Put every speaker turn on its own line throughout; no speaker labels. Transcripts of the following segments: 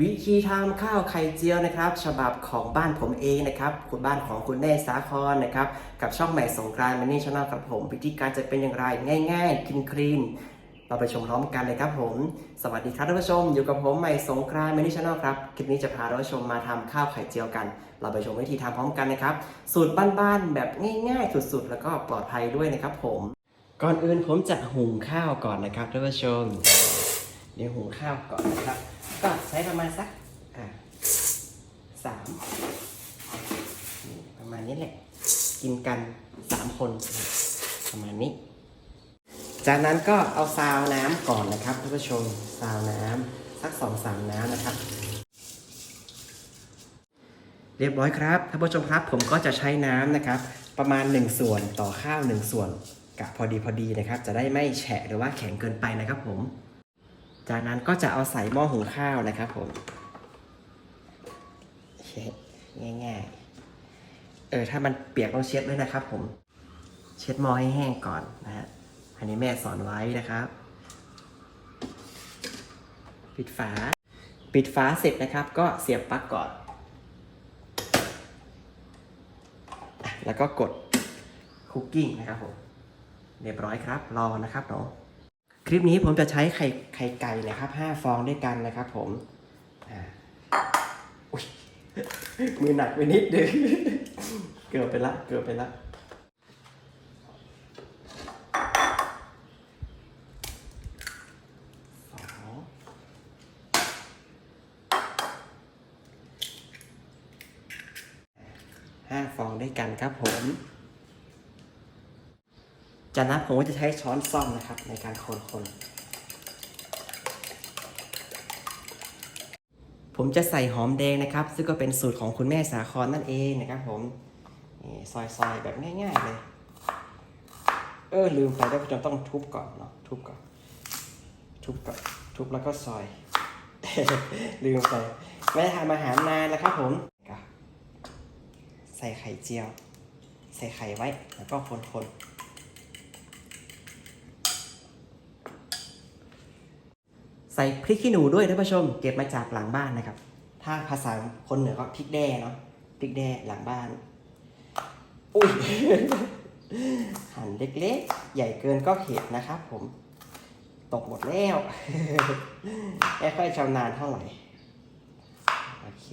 วิธีทำข้าวไข่เจียวนะครับ ฉบับของบ้านผมเองนะครับคุณบ้านของคุณแม่สาครนะครับ กับช่องใหม่สงกรานต์มันนี่ช n แนลครับผม วิธีการจะเป็นอย่างไรง่ายๆกินคลีนเราไปชมพร้อมกันเลยครับผม สวัสดีครับท่านผู้ชม อยู่กับผมใหม่สงกรานต์มันนี่ชแนลครับ คลิปนี้จะพาท่านผู้ชมมาทำข้าวไข่เจียวกัน เราไปชมวิธีทำพร้อมกันนะครับ สูตรบ้านๆแบบง่ายๆ สุดๆ แล้วก็ปลอดภัยด้วยนะครับผม ก่อนอื่นผมจะหุงข้าวก่อนนะครับท่านผู้ชม เดี๋ยวหุงข้าวก่อนนะครับ ก็ใช้ประมาณสักอ่าสามนี่ประมาณนี้แหละ กินกันสามคนนะครับประมาณนี้ จากนั้นก็เอาซาวน้ำก่อนนะครับท่านผู้ชมซาวน้ำสักสองสามน้ำนะครับ เรียบร้อยครับท่านผู้ชมครับ ผมก็จะใช้น้ำนะครับ ประมาณ 1 ส่วนต่อข้าว 1 ส่วนกะพอดีพอดีนะครับ จะได้ไม่แฉะหรือว่าแข็งเกินไปนะครับผม จากนั้นก็จะเอาใส่หม้อหุงข้าวนะครับผมเช็ดง่ายๆ เออถ้ามันเปียกต้องเช็ดด้วยนะครับ ผม เช็ดหม้อให้แห้งก่อนนะฮะ อันนี้แม่สอนไว้นะครับ ปิดฝา ปิดฝาเสร็จนะครับ ก็เสียบปลั๊กก่อน แล้วก็กดคุกกิ้งนะครับผม เรียบร้อยครับ รอนะครับเนาะ คลิปนี้ผมจะใช้ไข่ไข่ไก่นะครับ5ฟองด้วยกันนะครับผมมือหนักไปนิดนึงเกือบไปละ เกือบไปละห้าฟองด้วยกันครับผม จากนั้นผมก็จะใช้ช้อนซ่อมนะครับ ในการคนคนผมจะใส่หอมแดงนะครับ ซึ่งก็เป็นสูตรของคุณแม่สาครนั่นเองนะครับ ผมนี่ซอยๆแบบง่าย ๆ เลย เออลืมไปแล้วจะต้องทุบก่อนเนาะทุบก่อน ทุบก่อนทุบแล้วก็ซอย ลืมไปไม่ได้ทำอาหารนานแล้วครับ ผมใส่ไข่เจียว ใส่ไข่ไว้แล้วก็คนๆ ส่พริกขี้หนูด้วยท่านผู้ชม เก็บมาจากหลังบ้านนะครับ ถ้าภาษาคนเหนือก็พริกแด้เนาะพริกแด้หลังบ้าน อุ้ยหั่นเล็กๆ ใหญ่เกินก็เห็ดนะครับ ผม ตกหมดแล้วไม่ค่อยชำนาญเท่าไหร่โอเค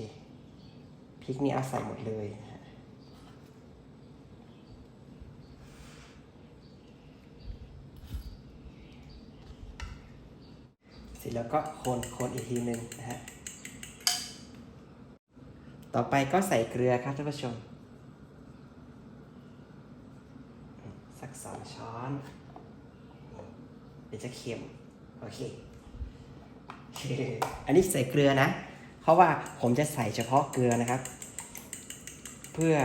พริกนี่เอาใส่หมดเลยนะฮะเส ร็จแล้วก็คนคนอีกทีหนึ่งนะฮะต่อไปก็ใส่เกลือครับท่านผู้ชม สักสองช้อนเดี๋ยวจะเค็มโอเคอันนี้ใส่เกลือนะ เพราะว่าผมจะใส่เฉพาะเกลือนะครับ เพื่อ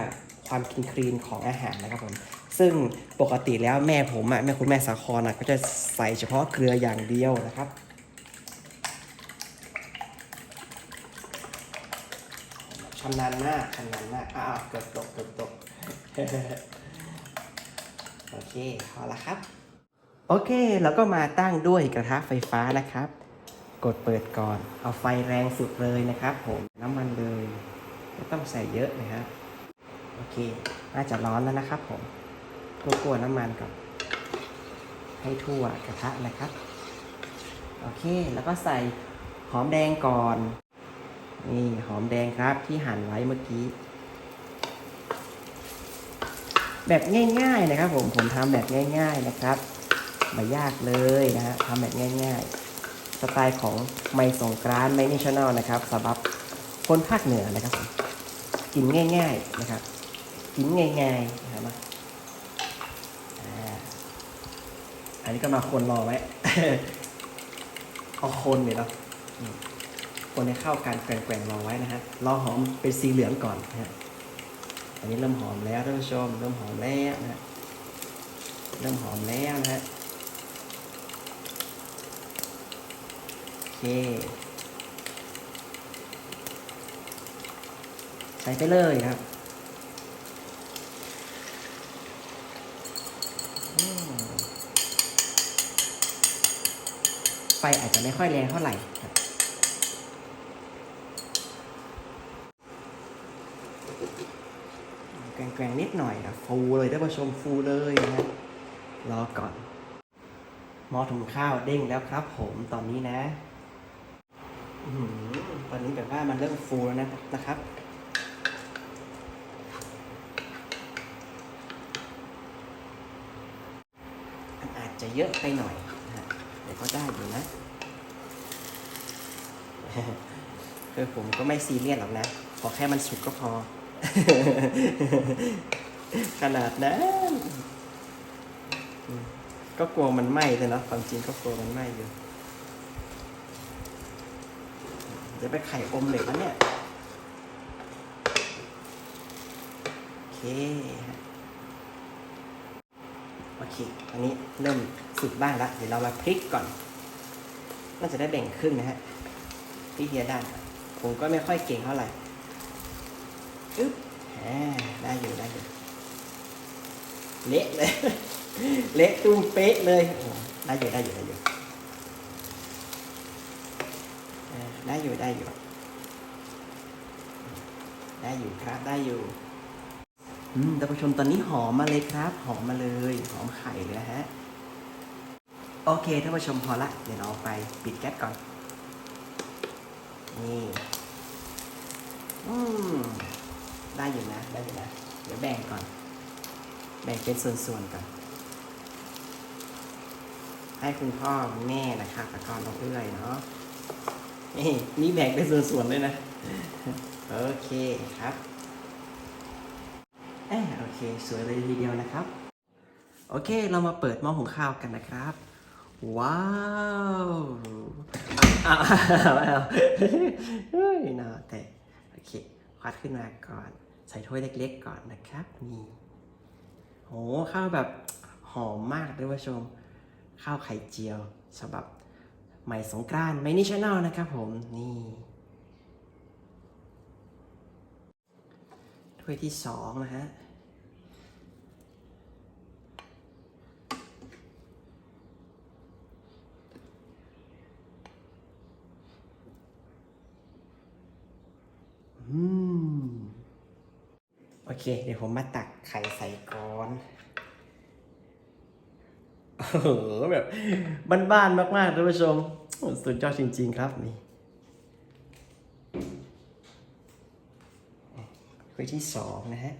ความคลีนคลีนของอาหารนะครับผม ซึ่งปกติแล้วแม่ผมอะแม่คุณแม่สาครอะก็จะใส่เฉพาะเกลืออย่างเดียวนะครับ ชำนาญมากชำนาญมากอ้าวเกือบตกเกือบตกโอเคพอละครับ โอเคแล้วก็มาตั้งด้วยกระทะไฟฟ้านะครับ กดเปิดก่อน เอาไฟแรงสุดเลยนะครับ ผมน้ำมันเลยไม่ต้องใส่เยอะนะครับโอเค น่าจะร้อนแล้วนะครับ ผมกลัวน้ำมันก่อนให้ทั่วกระทะนะครับ โอเค แล้วก็ใส่หอมแดงก่อน นี่หอมแดงครับที่หั่นไว้เมื่อกี้ แบบง่าย ๆนะครับ ผมผมทำแบบง่าย ๆนะครับไม่ยากเลยนะฮะทำแบบง่าย ๆ สไตล์ของไม่สงกรานไม่นิชแนลนะครับสำหรับคนภาคเหนือนะครับกินง่าย ๆนะครับกินง่ายๆนะครับอันนี้ก็มาคนรอไว้เอาคนเนี่ยเนาะ คนให้เข้ากันแกว่งๆรอไว้นะฮะรอหอมเป็นสีเหลืองก่อนนะฮะอันนี้เริ่มหอมแล้วท่านผู้ชมเริ่มหอมแล้วนะฮะเริ่มหอมแล้วนะฮะโอเคใส่ไปเลยครับไฟอาจจะไม่ค่อยแรงเท่าไหร่ครับ แกว่งๆนิดหน่อยนะฟูเลยท่านผู้ชมฟูเลยนะรอก่อนหม้อถุงข้าวเด้งแล้วครับผมตอนนี้นะอื้อหือตอนนี้แบบว่ามันเริ่มฟูแล้วนะนะครับมันอาจจะเยอะไปหน่อยนะฮะแต่ก็ได้อยู่นะคือผมก็ไม่ซีเรียสหรอกนะ ขอแค่มันสุกก็พอ ขนาดนั้น ก็กลัวมันไหม้เลยเนาะความจริงก็กลัวมันไหม้อยู่เดี๋ยวไปไข่อมเหล็กแล้วเนี่ยโอเคโอเคอันนี้เริ่มสุกบ้างละเดี๋ยวเรามาพลิกก่อนน่าจะได้แบ่งครึ่งนะฮะพลิกเทียด้านผมก็ไม่ค่อยเก่งเท่าไหร่ อึ๊บอ่าได้อยู่ได้อยู่เละเลย เละตุ้มเป๊ะเลยโอ้ได้อยู่ได้อยู่ได้อยู่ได้อยู่ได้อยู่ ได้อยู่ครับได้อยู่อืมท่านผู้ชมตอนนี้หอมมาเลยครับ หอมมาเลย หอมไข่เลยฮะโอเคท่านผู้ชมพอละ เดี๋ยวเราไปปิดแก๊สก่อน นี่ อืม ได้อยู่นะ ได้อยู่นะ เดี๋ยวแบ่งก่อน แบ่งเป็นส่วนๆก่อน ให้คุณพ่อคุณแม่นะครับแล้วก็น้องเอื้อยเนาะ นี่นี่แบ่งเป็นส่วนๆเลยนะ โอเคครับเออโอเค สวยเลยทีเดียวนะครับ โอเค เรามาเปิดหม้อหุงข้าวกันนะครับ ว้าวอ้าวอ้าวเฮ้ยน่าแต่โอเค ควัดขึ้นมาก่อน ใส่ถ้วยเล็ก ๆ ก่อนนะครับนี่โหข้าวแบบหอมมากเลยผู้ชม ข้าวไข่เจียวฉบับใหม่สงกรานต์ไม่นี่ชแนลนะครับผมนี่ถ้วยที่สองนะฮะ เค เดี๋ยวผมมาตักไข่ใส่ก่อนโอ้โหแบบบ้านๆมากๆท่านผู้ชมสุดยอดจริง ๆ ครับนี่ถ้วยที่สองนะฮะ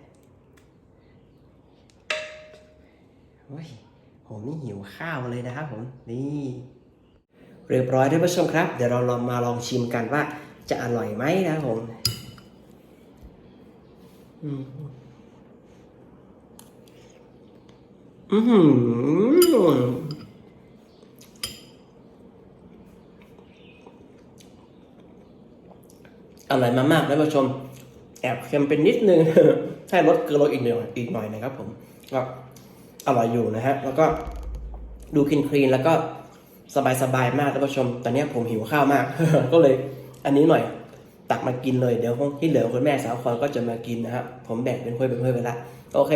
โอ้ยผมนี่หิวข้าวเลยนะครับผม นี่ เรียบร้อยท่านผู้ชมครับ เดี๋ยวเราลองมาลองชิมกันว่าจะอร่อยไหมนะครับผม อืมอือหืออร่อยมากๆท่านผู้ชม แอบเค็มเป็นนิดนึง ให้รสเกลือลดอีกหน่อยอีกหน่อยนะครับ ผมก็อร่อยอยู่นะฮะ แล้วก็ดูคลีนคลีนแล้วก็สบายๆมากท่านผู้ชม ตอนนี้ผมหิวข้าวมาก ก็เลยอันนี้หน่อย ตักมากินเลยเดี๋ยวที่เหลือคุณแม่สาวคอนก็จะมากินนะครับผมแบ่งเป็นถ้วยเป็นถ้วยไปละโอเค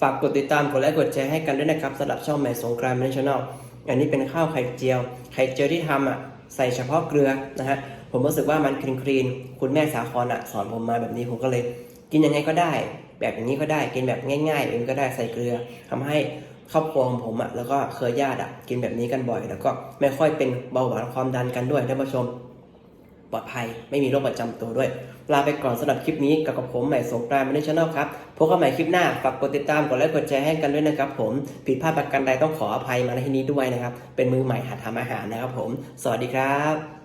ฝากกดติดตามกดไลค์กดแชร์ให้กันด้วยนะครับสำหรับช่องแม่สงกรานต์นชั่นแนลอันนี้เป็นข้าวไข่เจียว ไข่เจียวที่ทำอะใส่เฉพาะเกลือนะฮะผมรู้สึกว่ามันคลีนคลีนคุณแม่สาวคอนอะสอนผมมาแบบนี้ผมก็เลย กินยังไงก็ได้ แบบอย่างนี้ก็ได้กินแบบง่ายๆเองก็ได้ใส่เกลือทำให้ครอบครัวของผมอะแล้วก็เครือญาติอะกินแบบนี้กันบ่อย แล้วก็ไม่ค่อยเป็นเบาหวานความดันกันด้วยท่านผู้ชม ปลอดภัย ไม่มีโรคประจำตัวด้วย ลาไปก่อนสำหรับคลิปนี้กับกับผมใหม่สงกรานต์มาในช่องครับ พบกันใหม่คลิปหน้า ฝากกดติดตาม กดไลค์ กดแชร์ให้กันด้วยนะครับผม ผิดพลาดประการใดต้องขออภัยมาในที่นี้ด้วยนะครับ เป็นมือใหม่หัดทำอาหารนะครับผม สวัสดีครับ